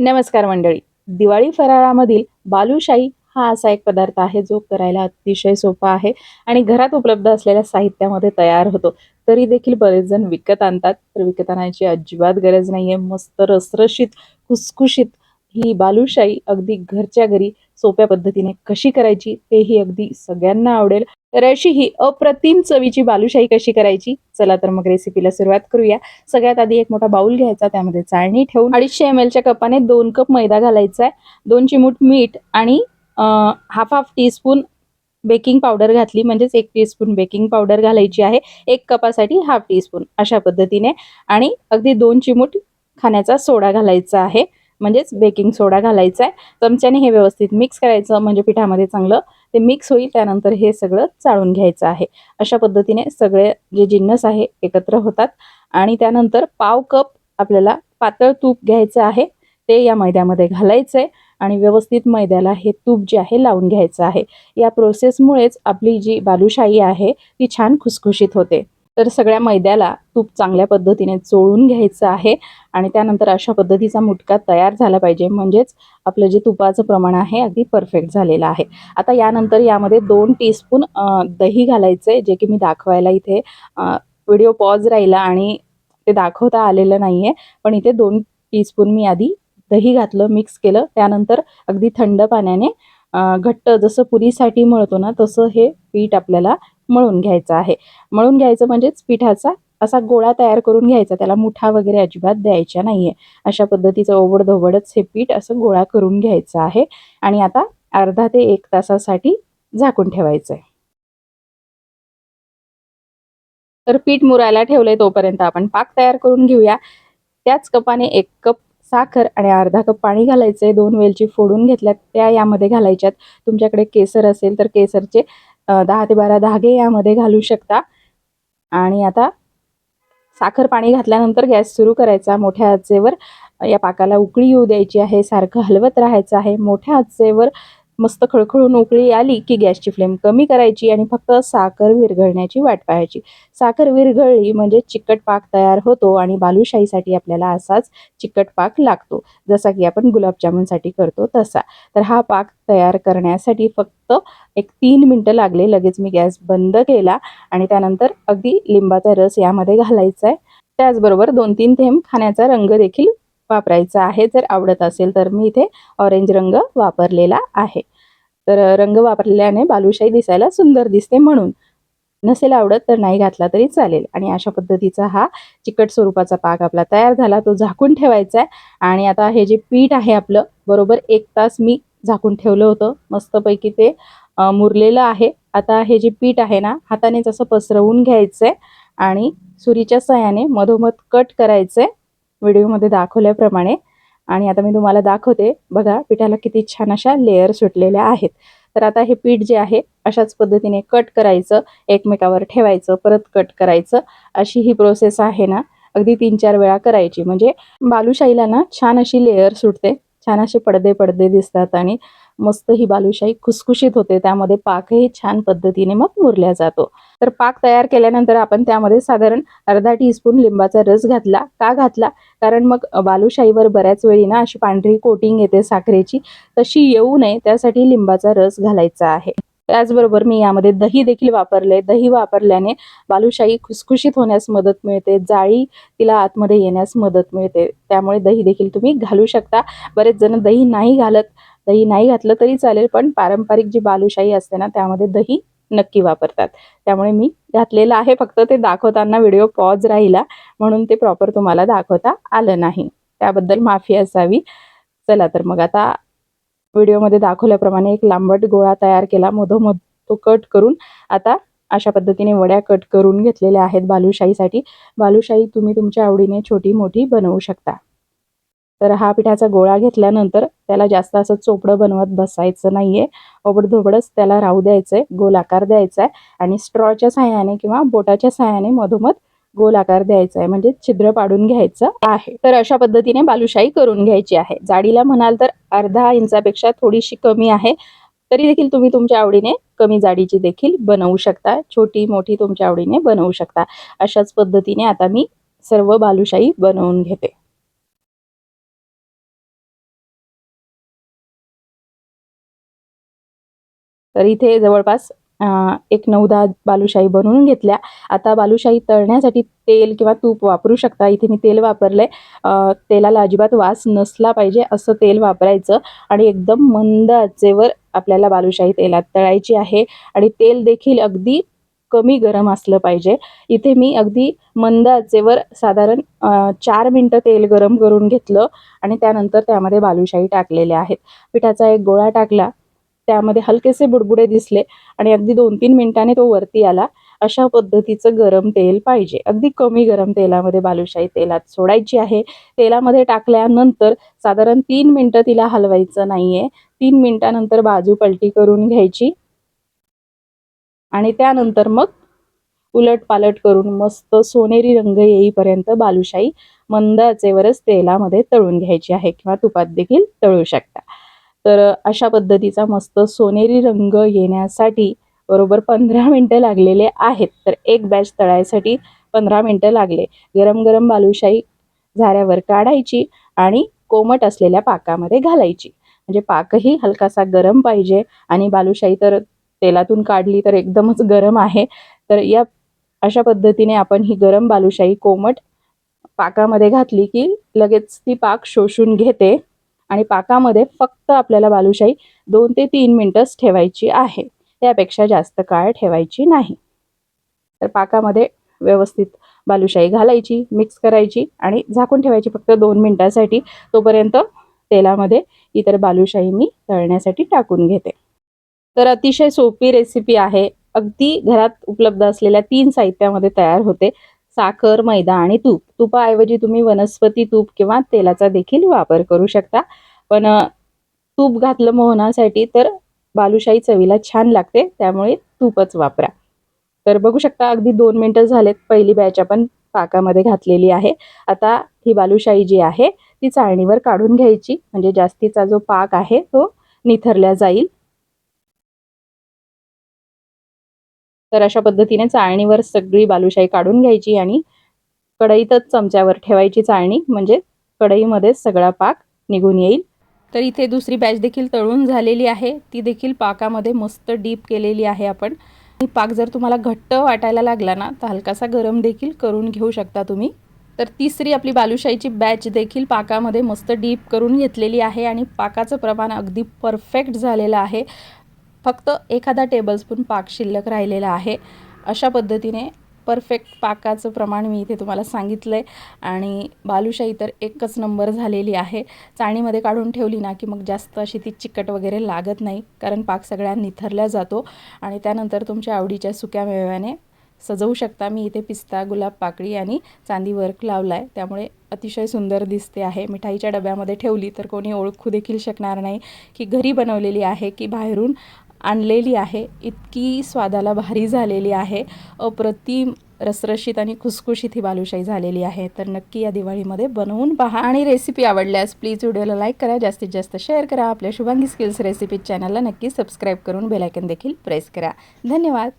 नमस्कार मंडळी. दिवाळी फराळामधील बालुशाही हा असा एक पदार्थ आहे जो करायला अतिशय सोपा आहे आणि घरात उपलब्ध असलेल्या साहित्यामध्ये तयार होतो. तरी देखील बरेच जण विकत आणतात. तर विकत आणायची अजिबात गरज नाही आहे मस्त रसरशीत खुसखुशीत ही बालुशाही अगदी घरच्या घरी सोप्या पद्धतीने कशी करायची तेही अगदी सगळ्यांना आवडेल. तर अशी ही अप्रतिम चवीची बालुशाही कशी करायची? चला तर मग रेसिपीला सुरुवात करूया. सगळ्यात आधी एक मोठा बाउल घ्यायचा त्यामध्ये चाळणी ठेवून अडीचशे एम एलच्या कपाने दोन कप मैदा घालायचा आहे. दोन चिमूट मीठ आणि half half teaspoon baking powder घातली. म्हणजेच एक टीस्पून बेकिंग पावडर घालायची आहे. एक कपासाठी हाफ टीस्पून अशा पद्धतीने. आणि अगदी दोन चिमूट खाण्याचा सोडा घालायचा आहे. म्हणजेच बेकिंग सोडा घालायचा आहे. चमच्याने हे व्यवस्थित मिक्स करायचं म्हणजे पिठामध्ये चांगलं ते मिक्स होईल त्यानंतर हे सगळं चाळून घ्यायचं आहे. अशा पद्धतीने सगळे जे जिन्नस आहे एकत्र होतात. आणि त्यानंतर पाव कप आपल्याला पातळ तूप घ्यायचं आहे. ते या मैद्यामध्ये घालायचं आहे आणि व्यवस्थित मैद्याला हे तूप जे आहे लावून घ्यायचं आहे. या प्रोसेसमुळेच आपली जी बालुशाही आहे ती छान खुसखुशीत होते. तर सगळ्या मैद्याला तूप चांगल्या पद्धतीने चोळून घ्यायचं आहे आणि त्यानंतर अशा पद्धतीचा मुटका तयार झाला पाहिजे. म्हणजेच आपलं जे तुपाचं प्रमाण आहे अगदी परफेक्ट झालेलं आहे. आता यानंतर यामध्ये दोन टीस्पून दही घालायचं आहे जे की मी दाखवायला इथे व्हिडिओ पॉज राहिला आणि ते दाखवता आलेलं नाही आहे पण इथे दोन टीस्पून मी आधी दही घातलं मिक्स केलं. त्यानंतर अगदी थंड पाण्याने घट्ट जसं पुरीसाठी मळतो ना तसं हे पीठ आपल्याला मळून घ्यायचं आहे. मळून घ्यायचं म्हणजेच पिठाचा असा गोळा तयार करून घ्यायचा. त्याला मुठा वगैरे अजिबात द्यायच्या नाहीये. अशा पद्धतीचं ओबडधोबडच हे पीठ असं गोळा करून घ्यायचं आहे. आणि आता अर्धा ते एक तासासाठी झाकून ठेवायचं आहे तर पीठ मुरायला ठेवलंय तोपर्यंत आपण पाक तयार करून घेऊया. त्याच कपाने एक कप साखर आणि अर्धा कप पाणी घालायचंय. दोन वेलची फोडून घेतल्यात. त्या यामध्ये घालायच्यात. तुमच्याकडे केसर असेल तर केसरचे दहा ते बारा धागे यामध्ये घालू शकता. आणि आता साखर पाणी घातल्यानंतर गॅस सुरू करायचा मोठ्या आचेवर. या पाकाला उकळी येऊ द्यायची आहे सारखं हलवत राहायचं आहे. मोठ्या आचेवर मस्त खळखळून उकळी आली की गॅसची फ्लेम कमी करायची आणि फक्त साखर विरघळण्याची वाट पाहायची. साखर विरघळली म्हणजे चिकट पाक तयार होतो आणि बालुशाहीसाठी आपल्याला असाच चिकट पाक लागतो. जसा की आपण गुलाबजामुनसाठी करतो तसा. तर हा पाक तयार करण्यासाठी फक्त एक तीन मिनटं लागले. लगेच मी गॅस बंद केला आणि त्यानंतर अगदी लिंबाचा रस यामध्ये घालायचा आहे त्याचबरोबर दोन तीन थेंब खाण्याचा रंग देखील वापरायचा आहे. जर आवडत असेल तर मी इथे ऑरेंज रंग वापरलेला आहे. तर रंग वापरल्याने बालुशाही दिसायला सुंदर दिसते म्हणून. नसेल आवडत तर नाही घातला तरी चालेल. आणि अशा पद्धतीचा हा चिकट स्वरूपाचा पाक आपला तयार झाला. तो झाकून ठेवायचा आहे आणि आता हे जे पीठ आहे आपलं बरोबर एक तास मी झाकून ठेवलं होतं. मस्तपैकी ते मुरलेलं आहे. आता हे जे पीठ आहे ना हाताने असं पसरवून घ्यायचं आहे आणि सुरीच्या सहाय्याने मधोमध कट करायचं आहे व्हिडिओमध्ये दाखवल्याप्रमाणे. आणि आता मी तुम्हाला दाखवते. बघा पिठाला किती छान अशा लेअर सुटलेल्या आहेत. तर आता हे पीठ जे आहे अशाच पद्धतीने कट करायचं एकमेकावर ठेवायचं परत कट करायचं. अशी ही प्रोसेस आहे ना अगदी तीन चार वेळा करायची. म्हणजे बालुशाहीला ना छान अशी लेअर सुटते. छान असे पडदे पडदे दिसतात आणि मस्त ही बालुशाही खुसखुशीत होते. त्यामध्ये पाकही छान पद्धतीने मग मुरल्या जातो. तर पाक तयार केल्यानंतर आपण त्यामध्ये साधारण अर्धा टीस्पून लिंबाचा रस घातला. का घातला? कारण मग बालुशाहीवर बऱ्याच वेळी ना अशी पांढरी कोटिंग येते साखरेची. तशी येऊ नये त्यासाठी लिंबाचा रस घालायचा आहे. त्याचबरोबर मी यामध्ये दही देखील वापरले. दही वापरल्याने बालुशाही खुसखुशीत होण्यास मदत मिळते. जाळी तिला आतमध्ये येण्यास मदत मिळते. त्यामुळे दही देखील तुम्ही घालू शकता. बरेच जण दही नाही घालत दही नाही घातलं तरी चालेल पण पारंपरिक जी बालुशाही असते ना त्यामध्ये दही नक्की वापरतात. त्यामुळे मी घातलेलं आहे फक्त ते दाखवताना व्हिडिओ पॉज राहिला म्हणून ते प्रॉपर तुम्हाला दाखवता आलं नाही. त्याबद्दल माफी असावी. चला तर मग आता व्हिडिओमध्ये दाखवल्याप्रमाणे एक लांबट गोळा तयार केला मधोमध तो कट करून. आता अशा पद्धतीने वड्या कट करून घेतलेल्या आहेत बालुशाहीसाठी. बालुशाही तुम्ही तुमच्या आवडीने छोटी मोठी बनवू शकता. तर हा पिठाचा गोळा घेतल्यानंतर त्याला जास्त असं चोपडं बनवत बसायचं नाहीये. ओबडधोबडच त्याला राहू द्यायचंय गोल आकार द्यायचा आहे आणि स्ट्रॉच्या साह्याने किंवा बोटाच्या साह्याने मधोमध गोल आकार द्यायचा आहे म्हणजे छिद्र पाडून घ्यायचं आहे. तर अशा पद्धतीने बालुशाही करून घ्यायची आहे. जाडीला म्हणाल तर अर्धा इंचापेक्षा थोडीशी कमी आहे. तरी देखील तुम्ही तुमच्या आवडीने कमी जाडीची देखील बनवू शकता. छोटी मोठी तुमच्या आवडीने बनवू शकता. अशाच पद्धतीने आता मी सर्व बालुशाही बनवून घेते. तर इथे जवळपास एक नऊ दहा बालुशाही बनवून घेतल्या. आता बालुशाही तळण्यासाठी तेल किंवा तूप वापरू शकता. इथे मी तेल वापरलं आहे तेलाला अजिबात वास नसला पाहिजे असं तेल वापरायचं आणि एकदम मंद आचेवर आपल्याला बालुशाही तेलात तळायची आहे आणि तेल देखील अगदी कमी गरम असलं पाहिजे. इथे मी अगदी मंद आचेवर साधारण चार मिनटं तेल गरम करून घेतलं आणि त्यानंतर त्यामध्ये बालुशाही टाकलेल्या आहेत. पिठाचा एक गोळा टाकला. त्यामध्ये हलकेसे बुडबुडे दिसले आणि अगदी दोन तीन मिनिटांनी तो वरती आला. अशा पद्धतीचं गरम तेल पाहिजे. अगदी कमी गरम तेलामध्ये बालुशाही तेलात सोडायची आहे. तेलामध्ये टाकल्यानंतर साधारण तीन मिनटं तिला हलवायचं नाहीये. तीन मिनटानंतर बाजू पलटी करून घ्यायची. आणि त्यानंतर मग उलट पालट करून मस्त सोनेरी रंग येईपर्यंत बालुशाही मंद आचेवरच तेलामध्ये तळून घ्यायची आहे किंवा तुपात देखील तळू शकता. तर अशा पद्धतीचा मस्त सोनेरी रंग येण्यासाठी बरोबर पंधरा मिनटं लागलेले आहेत. तर एक बॅच तळायसाठी पंधरा मिनटं लागले. गरम गरम बालुशाही झाऱ्यावर काढायची आणि कोमट असलेल्या पाकामध्ये घालायची. म्हणजे पाकही हलकासा गरम पाहिजे आणि बालुशाही तर तेलातून काढली तर एकदमच गरम आहे. तर या अशा पद्धतीने आपण ही गरम बालुशाही कोमट पाकामध्ये घातली की लगेच ती पाक शोषून घेते. आणि पाकामध्ये फक्त आपल्याला बालुशाही दोन ते तीन मिनटंच ठेवायची आहे. त्यापेक्षा जास्त काळ ठेवायची नाही. तर पाकामध्ये व्यवस्थित बालुशाही घालायची मिक्स करायची आणि झाकून ठेवायची फक्त दोन मिनटासाठी. तोपर्यंत तेलामध्ये इतर बालुशाही मी तळण्यासाठी टाकून घेते. तर अतिशय सोपी रेसिपी आहे. अगदी घरात उपलब्ध असलेल्या तीन साहित्यामध्ये तयार होते. साखर मैदा आणि तूप. तुपाऐवजी तुम्ही वनस्पती तूप किंवा तेलाचा देखील वापर करू शकता. पण तूप घातलं मोहनासाठी तर बालुशाही चवीला छान लागते त्यामुळे तूपच वापरा. तर बघू शकता अगदी दोन मिनटं झालेत पहिली बॅच आपण पाकामध्ये घातलेली आहे. आता ही बालुशाही जी आहे ती चाळणीवर काढून घ्यायची. म्हणजे जास्तीचा जो पाक आहे तो निथरला जाईल. तर अशा पद्धतीने चाळणीवर सगळी बालुशाही काढून घ्यायची आणि कढईतच चमच्यावर ठेवायची चाळणी. म्हणजे कढईमध्ये सगळा पाक निघून येईल. तर इथे दुसरी बॅच देखील तळून झालेली आहे. ती देखील पाकामध्ये मस्त डीप केलेली आहे आपण. पाक जर तुम्हाला घट्ट वाटायला लागला ना तर हलकासा गरम देखील करून घेऊ शकता तुम्ही. तर तिसरी आपली बालुशाहीची बॅच देखील पाकामध्ये मस्त डीप करून घेतलेली आहे आणि पाकाचं प्रमाण अगदी परफेक्ट झालेलं आहे. फक्त एखादा टेबलस्पून पाक शिल्लक राहिलेला आहे. अशा पद्धतीने परफेक्ट पाकाचं प्रमाण मी इथे तुम्हाला सांगितलं आहे आणि बालुशाही तर एकच नंबर झालेली आहे. चाळणीमध्ये काढून ठेवली ना की मग जास्त अशी ती चिकट वगैरे लागत नाही. कारण पाक सगळ्या निथरला जातो. आणि त्यानंतर तुमच्या आवडीच्या सुक्या मेव्याने सजवू शकता. मी इथे पिस्ता गुलाब पाकळी आणि चांदी वर्क लावला आहे त्यामुळे अतिशय सुंदर दिसते आहे. मिठाईच्या डब्यामध्ये ठेवली तर कोणी ओळखू देखील शकणार नाही. की घरी बनवलेली आहे की बाहेरून आणलेली आहे. इतकी स्वादाला भारी झालेली आहे. अप्रतिम रसरशीत आणि खुसखुशीत ही बालुशाही झालेली आहे. तर नक्की या दिवाळीमध्ये बनवून पहा. आणि रेसिपी आवडल्यास प्लीज व्हिडिओला लाईक करा. जास्तीत जास्त शेअर करा. आपल्या शुभांगी स्किल्स रेसिपी चॅनलला नक्की सबस्क्राईब करून बेलायकन देखील प्रेस करा. धन्यवाद.